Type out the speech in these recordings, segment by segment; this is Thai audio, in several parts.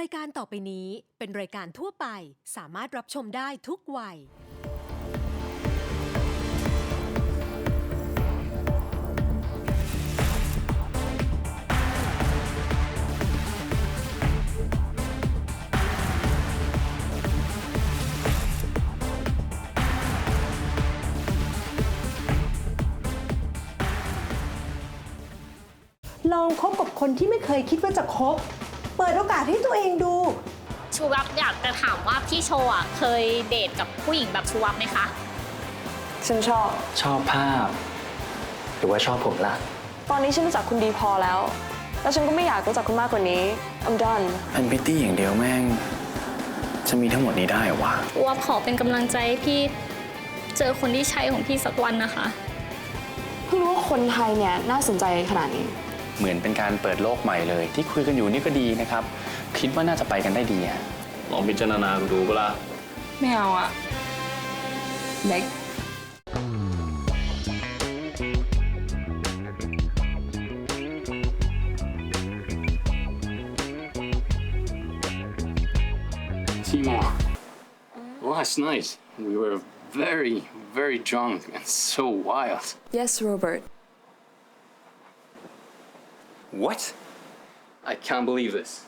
รายการต่อไปนี้เป็นรายการทั่วไปสามารถรับชมได้ทุกวัย ลองคบกับคนที่ไม่เคยคิดว่าจะคบ ปิดโอกาสให้ตัวเองดู ชูวับอยากจะถามว่าพี่โชว์อะเคยเดทกับผู้หญิงแบบชูวับไหมคะ ฉันชอบ ชอบภาพ หรือว่าชอบผมล่ะ ตอนนี้ฉันรู้จักคุณดีพอแล้ว แล้วฉันก็ไม่อยากรู้จักคุณมากกว่านี้ I'm done เป็นพิตตี้อย่างเดียวแม่ง จะมีทั้งหมดนี้ได้เหรอวะ วับขอเป็นกำลังใจให้พี่เจอคนที่ใช่ของพี่สักวันนะคะ เพิ่งรู้ว่าคนไทยเนี่ยน่าสนใจขนาดนี้ เหมือนเป็นการเปิดโลกใหม่เลย ที่คุยกันอยู่นี่ก็ดีนะครับ คิดว่าน่าจะไปกันได้ดีอะลองพิจารณาดูก็ล่ะไม่เอาอะเล็ก Timur. Last night we were very, very drunk and so wild. Yes Robert What I can't believe this.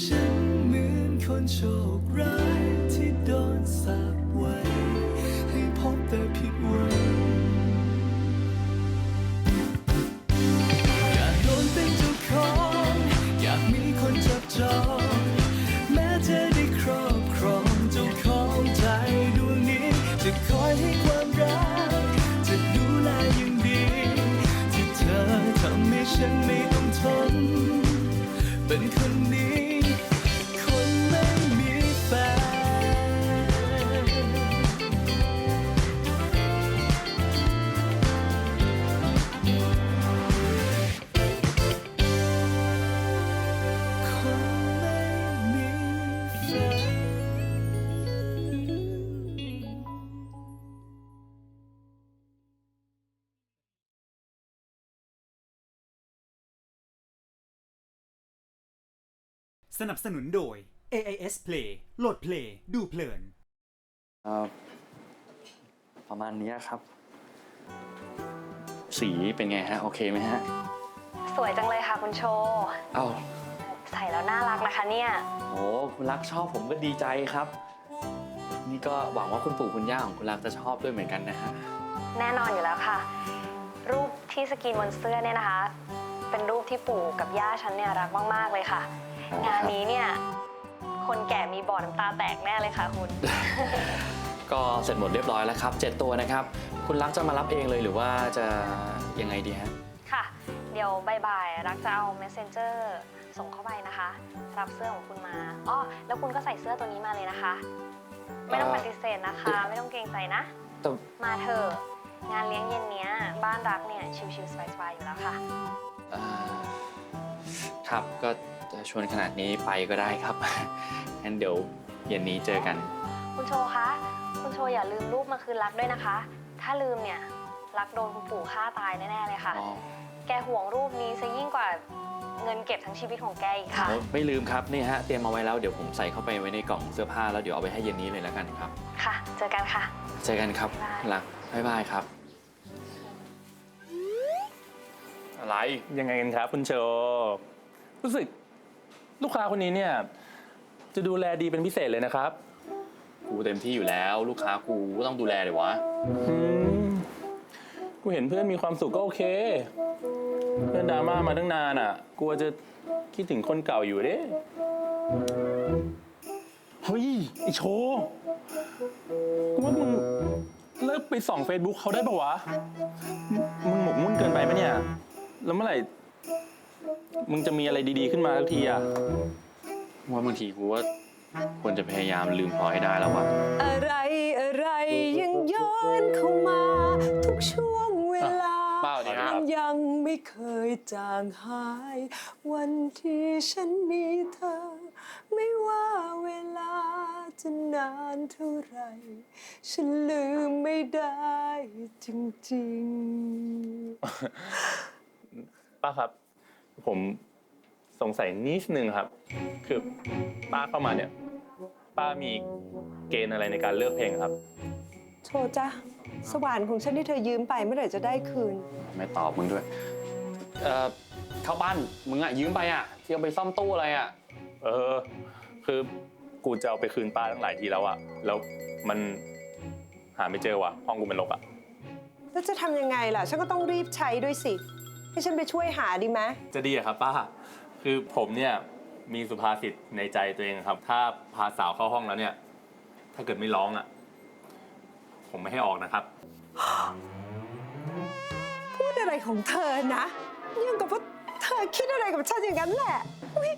ฉันเหมือนคนโชคร้ายที่โดนสาปไว้ ให้พบแต่ผิดหวังอยากโดนเป็นเจ้าของอยากมีคนจับจอง แม้เธอได้ครอบครองเจ้าของใจดวงนี้ จะคอยให้ความ ฉันไม่ต้องทนเป็นคนดี สนับสนุนโดย AIS Play โหลดเพลงดูเพลิน เอ่อประมาณนี้ครับ สีเป็นไงฮะ โอเคไหมฮะ สวยจังเลยค่ะคุณโชว์ เอ้าใส่แล้วน่ารักนะคะเนี่ยโอ้คุณรักชอบผมก็ดีใจครับ นี่ก็หวังว่าคุณปู่คุณย่าของคุณรักจะชอบด้วยเหมือนกันนะฮะ แน่นอนอยู่แล้วค่ะ รูปที่สกรีนบนเสื้อเนี่ยนะคะ เป็นรูปที่ปู่กับย่าฉันเนี่ยรักมากๆเลยค่ะอ๋อครับ งานนี้เนี่ย คนแก่มีบ่อน้ำตาแตกแน่เลยค่ะคุณ ก็เสร็จหมดเรียบร้อยแล้วครับ 7 ตัวนะครับ คุณรักจะมารับเองเลยหรือว่าจะยังไงดีฮะ ค่ะ เดี๋ยวบ่ายๆรักจะเอา messenger ส่งเข้าไปนะคะ รับเสื้อของคุณมาอ้อแล้วคุณก็ใส่เสื้อตัวนี้มาเลยนะคะ ไม่ต้องเอ่ปอฏิเสธนะคะ ไม่ต้องเกรงใจนะ แต่มาเถอะงานเลี้ยงเย็นเนี้ย บ้านรักเนี่ยชิวๆสบายๆอยู่แล้วค่ะ เอ่อครับก็ จะชวนขนาดนี้ไปก็ได้ครับ งั้นเดี๋ยวเย็นนี้เจอกัน คุณโชว์คะ คุณโชว์อย่าลืมรูปมาคืนรักด้วยนะคะ ถ้าลืมเนี่ยรักโดนคุณปู่ฆ่าตายแน่ๆเลยค่ะ อ๋อแกห่วงรูปนี้ซะยิ่งกว่าเงินเก็บทั้งชีวิตของแกอีกค่ะโอ้ไม่ลืมครับนี่ฮะเตรียมเอาไว้แล้วเดี๋ยวผมใส่เข้าไปไว้ในกล่องเสื้อผ้าแล้วเดี๋ยวเอาไปให้เย็นนี้เลยแล้วกันครับ ค่ะ เจอกันค่ะ เจอกันครับบ๊ายบาย รักบ๊ายบายครับ อะไรยังไงกันครับคุณโชว์รู้สึก ลูกค้าคนนี้เนี่ย จะดูแลดีเป็นพิเศษเลยนะครับกูเต็มที่อยู่แล้ว ลูกค้ากูก็ต้องดูแลเลยวะ อืมกูเห็นเพื่อนมีความสุขก็โอเค เพื่อนดราม่ามาตั้งนานอะกลัวจะคิดถึงคนเก่าอยู่เด้เฮ้ยไอโชว์กูว่ามึงเลิกไปส่อง Facebook เขาได้ปะวะมึงหมกมุ่นเกินไปปะเนี่ย แล้วเมื่อไหร่ มึงจะมีอะไรดีๆขึ้นมาสักทีอะว่าบางทีกูว่าควรจะพยายามลืมพลอยให้ได้แล้ววะอะไรอะไรยังย้อนเข้ามา ทุกช่วงเวลาเปล่าดีครับ ยังไม่เคยจางหาย วันที่ฉันมีเธอ ไม่ว่าเวลาจะนานเท่าไหรฉันลืมไม่ได้จริงๆ ป้าครับ ผมสงสัยนิดนึงครับ คือป้าเข้ามาเนี่ย ป้ามีเกณฑ์อะไรในการเลือกเพลงครับโชว์จ้ะสว่านของฉันที่เธอยืมไปเมื่อไหร่จะได้คืน ไม่ตอบมึงด้วย เอ่อเข้าบ้านมึงอะยืมไปอะที่เอาไปซ่อมตู้อะไรอะเออ คือกูจะเอาไปคืนป้าตั้งหลายทีแล้วอะแล้วมันหาไม่เจอว่ะห้องกูเป็นลกอะแล้วจะทำยังไงล่ะ ฉันก็ต้องรีบใช้ด้วยสิ ให้ฉันไปช่วยหาดีไหมจะดีอะครับป้า คือผมเนี่ยมีสุภาษิตในใจตัวเองครับ ถ้าพาสาวเข้าห้องแล้วเนี่ย ถ้าเกิดไม่ร้องอะผมไม่ให้ออกนะครับ พูดอะไรของเธอนะยังกับว่าเธอคิดอะไรกับฉันอย่างนั้นแหละอุ๊ย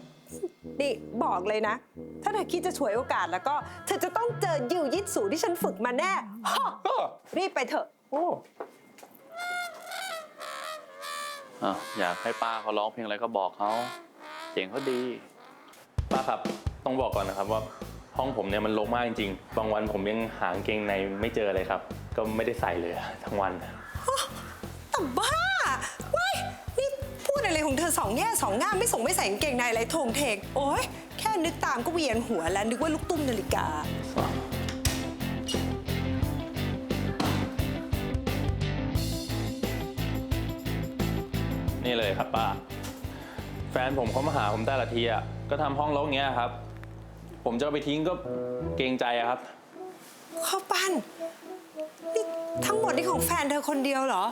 นี่บอกเลยนะ ถ้าเธอคิดจะฉวยโอกาสแล้วก็ เธอจะต้องเจอยิวยิดสูที่ฉันฝึกมาแน่ฮะรีบไปเถอะ โอ้ อะอยากให้ป้าเขาร้องเพลงอะไรก็บอกเขาเสียงเขาดี ป้าครับ ต้องบอกก่อนนะครับว่าห้องผมเนี่ยมันรกมากจริงๆ บางวันผมยังหากางเกงในไม่เจอเลยครับ ก็ไม่ได้ใส่เลยอะทั้งวัน แต่บ้าว้ายนี่พูดอะไรของเธอสองแง่สองง่ามไม่ส่งไม่ใส่กางเกงในอะไรโทงเทง โอ้ยแค่นึกตามก็เวียนหัวแล้วนึกว่าลูกตุ้มนาฬิกา นี่เลยครับป้า แฟนผมเขามาหาผมแต่ละทีอะก็ทำห้องรกเงี้ยครับ ผมจะเอาไปทิ้งก็เกรงใจอะครับ ข้าวปั้นนี่ทั้งหมดนี่ของแฟนเธอคนเดียวเหรอ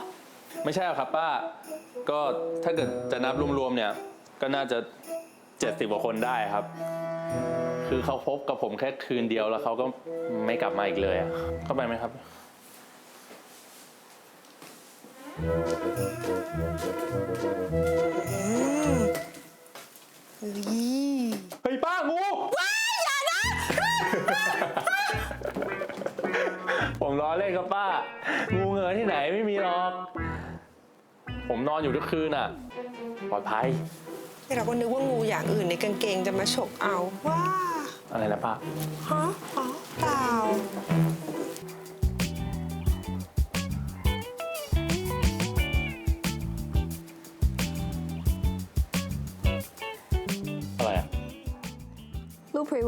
ไม่ใช่หรอกครับป้า ก็ถ้าเกิดจะนับรวมๆเนี่ย ก็น่าจะ 70กว่าคนได้ครับ คือเขาพบกับผมแค่คืนเดียวแล้วเขาก็ไม่กลับมาอีกเลยอะเข้าไปไหมครับ เฮ้ยป้างูว้ายอย่านะ ผมล้อเล่นครับป้า งูเงยที่ไหนไม่มีหรอก ผมนอนอยู่ทุกคืนอะ ปลอดภัยที่เราก็นึกว่างูอย่างอื่นในกางเกงจะมาฉกเอาว้าอะไรนะป้า ฮะอ๋อ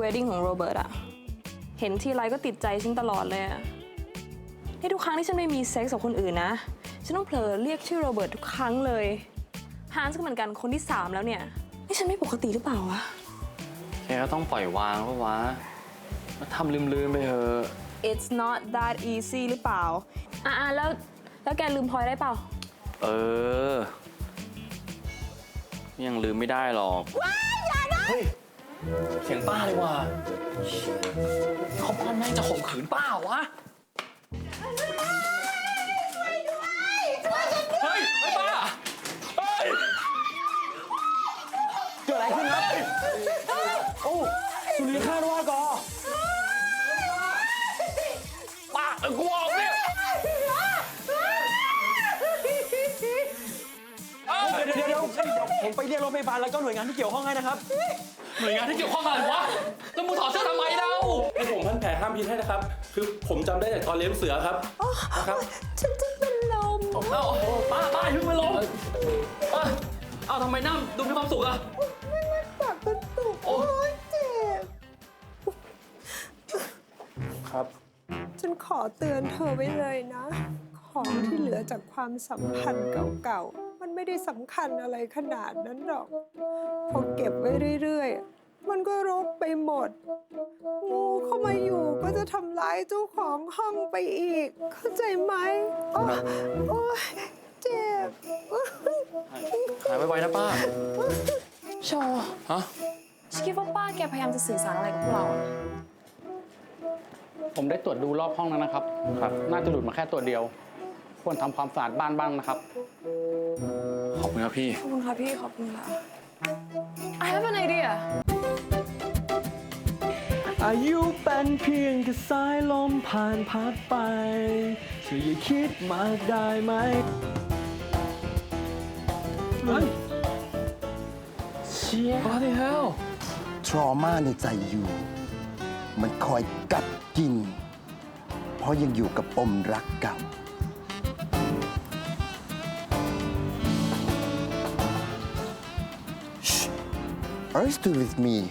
รูป pre wedding ของโรเบิร์ตอะเห็นทีไรก็ติดใจฉันตลอดเลยอะนี่ทุกครั้งที่ฉันไม่มีเซ็กส์กับคนอื่นนะ ฉันต้องเผลอเรียกชื่อโรเบิร์ตทุกครั้งเลยฮานส์ก็เหมือนกันคนที่ 3 แล้วเนี่ย นี่ฉันไม่ปกติหรือเปล่าวะแกก็ต้องปล่อยวางเพราะวะมาทำลืมๆไปเถอะ It's not that easy หรือเปล่า อะๆแล้วแล้วแกลืมพลอยได้เปล่า เออ ยังลืมไม่ได้หรอกเฮ้ย เสียงป้าเลยว่ะเขาป้าแม่งจะข่มขืนป้าวะเฮ้ยไอ้ป้าเฮ้ยเกิดอะไรขึ้นครับโอ้สุริยคาดว่ากอป้าเออกูออกเนี่ยเดี๋ยวเดี๋ยวเดี๋ยวเดี๋ยวผมไปเรียกรถพยาบาลแล้วก็หน่วยงานที่เกี่ยวข้องให้นะครับ หน่วยงานที่เกี่ยวข้องอะไรวะแล้วมึงถอดเสื้อทำไมเล่าให้ผมพันแผลห้ามพิษให้นะครับ คือผมจำได้จากตอนเลี้ยงเสือครับนะครับฉันจะเป็นลมเอ้าป้าป้าอย่าเพิ่งไปลงเอ้าเอ้าทำไมนั่งดูมีความสุขอะปากกระตุกโอ้ยเจ็บ ครับ ฉันขอเตือนเธอไว้เลยนะ ของที่เหลือจากความสัมพันธ์เก่าๆ มันไม่ได้สำคัญอะไรขนาดนั้นหรอก พอเก็บไว้เรื่อยๆ มันก็รกไปหมด งูเข้ามาอยู่ก็จะทำร้ายเจ้าของห้องไปอีก เข้าใจไหมโอ๊ยโอ๊ยเจ็บ หายไวๆนะป้า โชว์ฮะ ฉันคิดว่าป้าแกพยายามจะสื่อสารอะไรกับพวกเราอะผมได้ตรวจดูรอบห้องแล้วนะครับ ครับ น่าจะหลุดมาแค่ตัวเดียว ควรทำความสะอาดบ้านบ้างนะครับขอบ คุณครับพี่ ขอบคุณค่ะพี่ ขอบคุณค่ะ I have an idea อายุเป็นเพียงแค่สายลมผ่านพัดไปช่วยอย่าคิดมากได้ไหมเฮ้ยเชี่ย What the hell ทรมาในใจอยู่ มันคอยกัดกิน เพราะยังอยู่กับปมรักเก่า Are you still with me?